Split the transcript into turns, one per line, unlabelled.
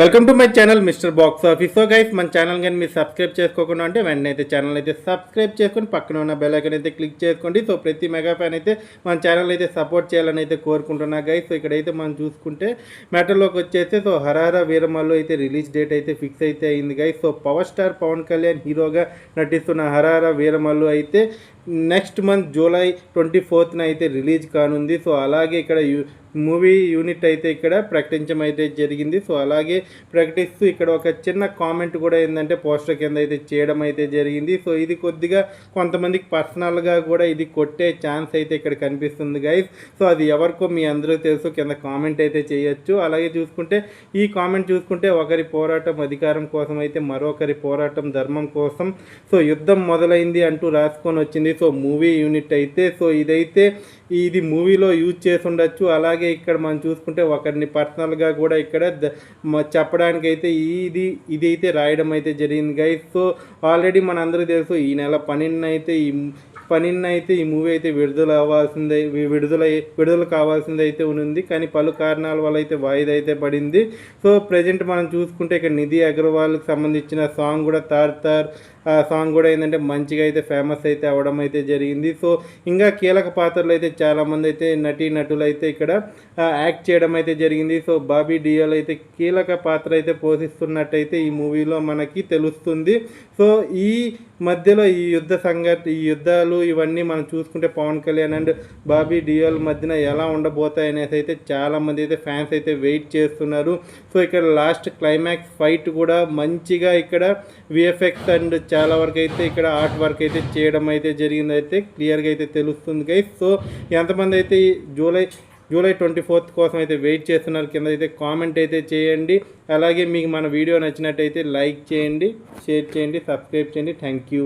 Welcome to my channel mister box office so guys మన channel కానీ మీరు subscribe చేసుకోకుండా అంటే వెంటనే అయితే ఛానల్ అయితే సబ్స్క్రైబ్ చేసుకొని పక్కన ఉన్న బెల్ అయితే క్లిక్ చేసుకోండి. సో ప్రతి మెగా ఫ్యాన్ అయితే మన ఛానల్ అయితే సపోర్ట్ చేయాలని అయితే కోరుకుంటున్నా గైస్ సో ఇక్కడైతే మనం చూసుకుంటే మ్యాటర్లోకి వచ్చేస్తే సో హరహర వీరమల్లు అయితే రిలీజ్ డేట్ అయితే ఫిక్స్ అయితే అయింది guys so power star Pavan Kalyan హీరోగా నటిస్తున్న హరహర వీరమల్లు అయితే నెక్స్ట్ మంత్ జూలై ట్వంటీ ఫోర్త్న అయితే రిలీజ్ కానుంది. సో అలాగే ఇక్కడ యూ మూవీ యూనిట్ అయితే ఇక్కడ ప్రకటించడం అయితే జరిగింది. సో అలాగే ప్రకటిస్తూ ఇక్కడ ఒక చిన్న కామెంట్ కూడా ఏంటంటే పోస్టర్ కింద అయితే చేయడం అయితే జరిగింది. సో ఇది కొద్దిగా కొంతమందికి పర్సనల్గా కూడా ఇది కొట్టే ఛాన్స్ అయితే ఇక్కడ కనిపిస్తుంది గైస్ సో అది ఎవరికో మీ అందరూ తెలుసు కింద కామెంట్ అయితే చేయొచ్చు. అలాగే చూసుకుంటే ఈ కామెంట్ చూసుకుంటే ఒకరి పోరాటం అధికారం కోసం అయితే మరొకరి పోరాటం ధర్మం కోసం. సో యుద్ధం మొదలైంది అంటూ రాసుకొని వచ్చింది. సో మూవీ యూనిట్ అయితే సో ఇదైతే ఇది మూవీలో యూజ్ చేసి ఉండొచ్చు. అలాగే ఇక్కడ మనం చూసుకుంటే ఒకరిని పర్సనల్గా కూడా ఇక్కడ చెప్పడానికి అయితే ఇది ఇది అయితే రాయడం అయితే జరిగింది గైస్. సో ఆల్రెడీ మన తెలుసు ఈ నెల పన్నెండున అయితే ఈ పన్నెండున అయితే ఈ మూవీ అయితే విడుదల అవ్వాల్సిందే విడుదల విడుదల కావాల్సింది అయితే ఉంది కానీ పలు కారణాల వల్ల అయితే వాయిదా అయితే పడింది. సో ప్రజెంట్ మనం చూసుకుంటే ఇక్కడ నిధి అగర్వాల్కి సంబంధించిన సాంగ్ కూడా తార్ తార్ సాంగ్ కూడా ఏంటంటే మంచిగా అయితే ఫేమస్ అయితే అవ్వడం అయితే జరిగింది. సో ఇంకా కీలక పాత్రలు అయితే చాలామంది అయితే నటీ నటులు అయితే ఇక్కడ యాక్ట్ చేయడం అయితే జరిగింది. సో బాబీ డియోల్ అయితే కీలక పాత్ర అయితే పోషిస్తున్నట్టయితే ఈ మూవీలో మనకి తెలుస్తుంది. సో ఈ మధ్యలో ఈ యుద్ధ సంఘట ఈ యుద్ధాలు ఇవన్నీ మనం చూసుకుంటే పవన్ కళ్యాణ్ అండ్ బాబీ డియోల్ మధ్యన ఎలా ఉండబోతాయి అనేసి అయితే చాలామంది అయితే ఫ్యాన్స్ అయితే వెయిట్ చేస్తున్నారు. సో ఇక్కడ లాస్ట్ క్లైమాక్స్ ఫైట్ కూడా మంచిగా ఇక్కడ విఎఫ్ఎక్స్ అండ్ చాలా వరకు అయితే ఇక్కడ ఆర్ట్ వర్క్ అయితే చేయడం అయితే జరిగింది అయితే క్లియర్గా అయితే తెలుస్తుంది గైస్ సో ఎంతమంది అయితే జూలై జూలై ట్వంటీ ఫోర్త్ కోసం అయితే వెయిట్ చేస్తున్నారు కింద అయితే కామెంట్ అయితే చేయండి. అలాగే మీకు మన వీడియో నచ్చినట్టయితే లైక్ చేయండి షేర్ చేయండి సబ్స్క్రైబ్ చేయండి. Thank you